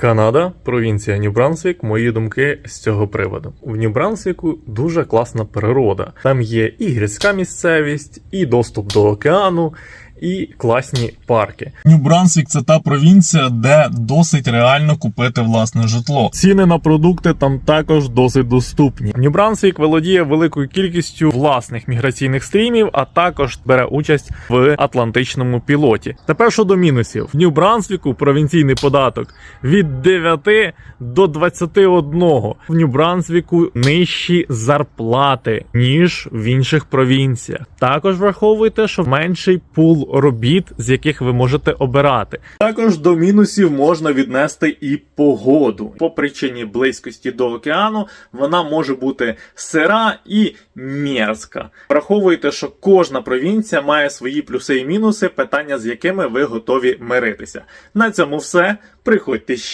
Канада, провінція Нью-Брансвік. Мої думки з цього приводу. В Нью-Брансвіку дуже класна природа. Там є і гірська місцевість, і доступ до океану, і класні парки. Нью-Брансвік це та провінція, де досить реально купити власне житло. Ціни на продукти там також досить доступні. Нью-Брансвік володіє великою кількістю власних міграційних стрімів, а також бере участь в Атлантичному пілоті. Тепер щодо мінусів: в Нью-Брансвіку провінційний податок від 9 до 21. В Нью-Брансвіку нижчі зарплати ніж в інших провінціях. Також враховуйте, що менший пул робіт, з яких ви можете обирати. Також до мінусів можна віднести і погоду. По причині близькості до океану вона може бути сира і мерзка. Враховуйте, що кожна провінція має свої плюси і мінуси, питання з якими ви готові миритися. На цьому все. Приходьте ще.